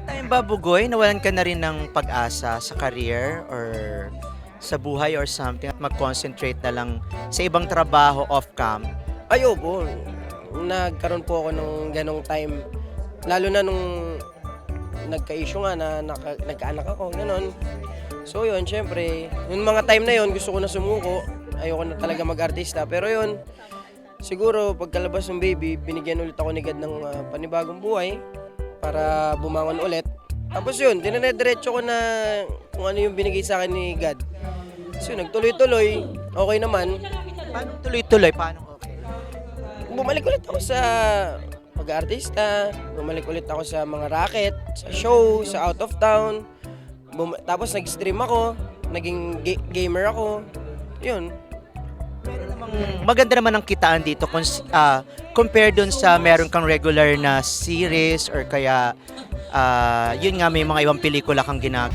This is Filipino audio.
mga time ba, Bugoy, nawalan ka na rin ng pag-asa sa career or sa buhay or something at mag-concentrate na lang sa ibang trabaho off-cam? Ay, opo. Nagkaroon po ako ng ganong time. Lalo na nung nagka-issue nga na naka, nagkaanak ako, ganon. So yun, syempre, yung mga time na yun, gusto ko na sumuko. Ayoko na talaga mag-artista. Pero yun, siguro pagkalabas ng baby, binigyan ulit ako ni God ng ah, panibagong buhay para bumangon ulit. Tapos yun, dinanediretso ko na kung ano yung binigay sa akin ni God. So yun, nagtuloy-tuloy, okay naman. Paano tuloy-tuloy? Paano okay? bumalik ulit ako sa pag-artista, bumalik ulit ako sa mga racket, sa show, sa out of town. Bum- tapos nag-stream ako, naging ga- gamer ako. Yun. Namang maganda naman ang kitaan dito cons- ah, compare dun sa meron kang regular na series or kaya ah, yun nga may mga ibang pelikula kang ginag